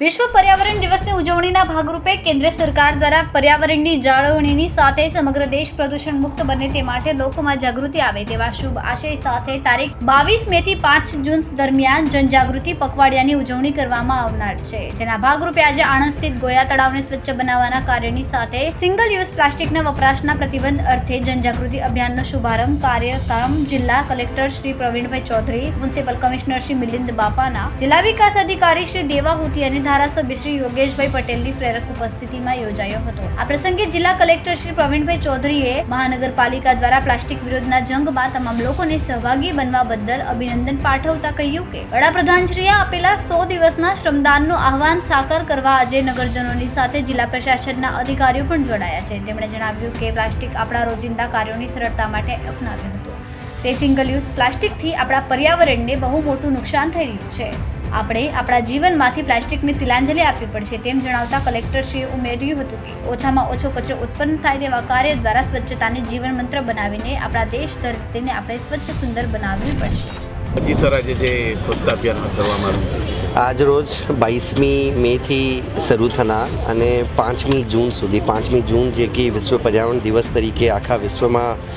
વિશ્વ પર્યાવરણ દિવસની ઉજવણીના ભાગરૂપે કેન્દ્ર સરકાર દ્વારા પર્યાવરણની જાળવણીની સાથે સમગ્ર દેશ પ્રદૂષણ મુક્ત બને તે માટે લોકોમાં જાગૃતિ આવે તેવા શુભ આશય સાથે તારીખ બાવીસ મે થી પાંચ જૂન દરમિયાન જનજાગૃતિ પખવાડિયાની ઉજવણી કરવામાં આવનાર છે. જેના ભાગરૂપે આજે આણંદ સ્થિત ગોયા તળાવને સ્વચ્છ બનાવવાના કાર્યની સાથે સિંગલ યુઝ પ્લાસ્ટિકના વપરાશના પ્રતિબંધ અર્થે જનજાગૃતિ અભિયાનનો શુભારંભ કાર્યક્રમ જિલ્લા collector Shri Pravinbhai Chaudhari, municipal commissioner Shri Milind Bapna, જિલ્લા વિકાસ અધિકારી શ્રી દેવાહુતિ અને ધારાસભ્ય શ્રી યોગેશભાઈ પટેલની પ્રેરક ઉપસ્થિતિમાં યોજાયો હતો. આ પ્રસંગે જિલ્લા કલેક્ટર શ્રી પ્રવીણભાઈ ચૌધરીએ મહાનગરપાલિકા દ્વારા પ્લાસ્ટિક વિરોધના જંગમાં તમામ લોકોને સહભાગી બનવા બદલ અભિનંદન પાઠવતા કહ્યું કે, વડાપ્રધાનશ્રીએ આપેલા સો દિવસના શ્રમદાનનું આહવાન સાકાર કરવા આજે નગરજનોની સાથે જિલ્લા પ્રશાસનના અધિકારીઓ પણ જોડાયા છે. તેમણે જણાવ્યું કે, પ્લાસ્ટિક આપણા રોજિંદા કાર્યોની સરળતા માટે અપનાવ્યું હતું. તે સિંગલ યુઝ પ્લાસ્ટિકથી આપણા પર્યાવરણને બહુ મોટું નુકસાન થઈ રહ્યું છે. આપણે આપણા જીવનમાંથી પ્લાસ્ટિકને તિલાંજલિ આપવી પડશે તેમ જણાવતા કલેક્ટરશ્રીએ ઉમેર્યું હતું કે ઓછામાં ઓછો કચરો ઉત્પન્ન થાય તેવા કાર્ય દ્વારા સ્વચ્છતાને જીવન મંત્ર બનાવીને આપણા દેશ ધરતીને આપણે સ્વચ્છ સુંદર બનાવવી પડશે. હજી સર આજે જે સ્વચ્છતા અભિયાન હાથ આવ્યું છે? આજ રોજ બાવીસમી મેથી શરૂ થનાર અને પાંચમી જૂન સુધી પાંચમી જૂન જે કે વિશ્વ પર્યાવરણ દિવસ તરીકે આખા વિશ્વમાં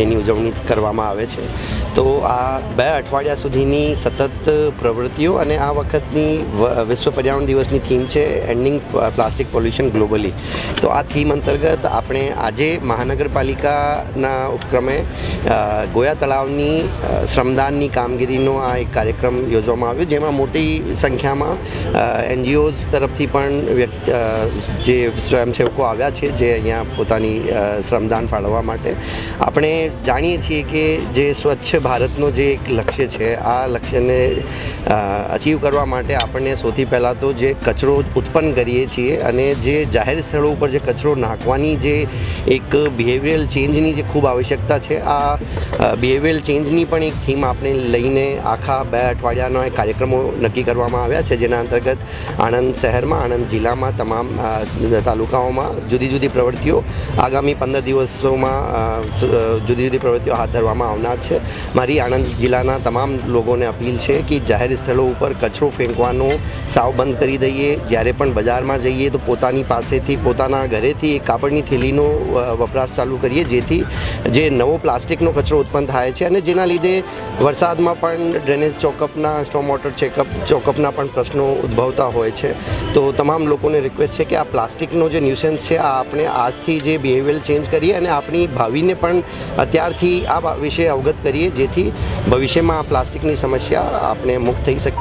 જેની ઉજવણી કરવામાં આવે છે. તો આ બે અઠવાડિયા સુધીની સતત પ્રવૃત્તિઓ અને આ વખતની વિશ્વ પર્યાવરણ દિવસની થીમ છે એન્ડિંગ પ્લાસ્ટિક પોલ્યુશન ગ્લોબલી તો આ થીમ અંતર્ગત આપણે આજે મહાનગરપાલિકાના ઉપક્રમે ગોયા તળાવની શ્રમદાનની કામગીરીનો આ એક કાર્યક્રમ યોજવામાં આવ્યો, જેમાં મોટી સંખ્યામાં એનજીઓઝ તરફથી પણ જે સ્વયંસેવકો આવ્યા છે, જે અહીંયા પોતાની શ્રમદાન ફાળવવા માટે. આપણે જાણીએ છીએ કે જે સ્વચ્છ ભારતનો જે એક લક્ષ્ય છે, આ લક્ષ્યને અચીવ કરવા માટે આપણને સૌથી પહેલાં તો જે કચરો ઉત્પન્ન કરીએ છીએ અને જે જાહેર સ્થળો ઉપર જે કચરો નાખવાની જે એક બિહેવિયરલ ચેન્જની જે ખૂબ આવશ્યકતા છે, આ બિહેવિયરલ ચેન્જની પણ એક થીમ આપણે લઈને આખા બે અઠવાડિયાના કાર્યક્રમો નક્કી કરવામાં આવ્યા છે, જેના અંતર્ગત આણંદ શહેરમાં, આણંદ જિલ્લામાં તમામ તાલુકાઓમાં જુદી જુદી પ્રવૃત્તિઓ આગામી પંદર દિવસોમાં જુદી જુદી પ્રવૃત્તિઓ હાથ ધરવામાં આવનાર છે. મારી આણંદ જિલ્લાના તમામ લોકોને અપીલ છે કે જાહેર સ્થળો ઉપર કચરો ફેંકવાનો સાવ બંધ કરી દઈએ. જ્યારે પણ બજારમાં જઈએ તો પોતાની પાસેથી, પોતાના ઘરેથી એક કાપડની થેલીનો વપરાશ ચાલુ કરીએ. જેથી જે નવો પ્લાસ્ટિકનો કચરો ઉત્પન્ન થાય છે અને જેના લીધે વરસાદમાં પણ ડ્રેનેજ ચોકઅપના સ્ટોમ વોટર ચેકઅપ ચોકઅપના પણ પ્રશ્નો ઉદ્ભવતા હોય છે. તો તમામ લોકોને રિક્વેસ્ટ છે કે આ પ્લાસ્ટિકનો જે ન્યુસન્સ છે, આ આપણે આજથી જે બિહેવિયર ચેન્જ કરીએ અને આપણી ભાવિને પણ અત્યારથી આ વિશે અવગત કરીએ. જેથી ભવિષ્યમાં આ પ્લાસ્ટિકની સમસ્યા આપણે મુક્ત થઈ શકે.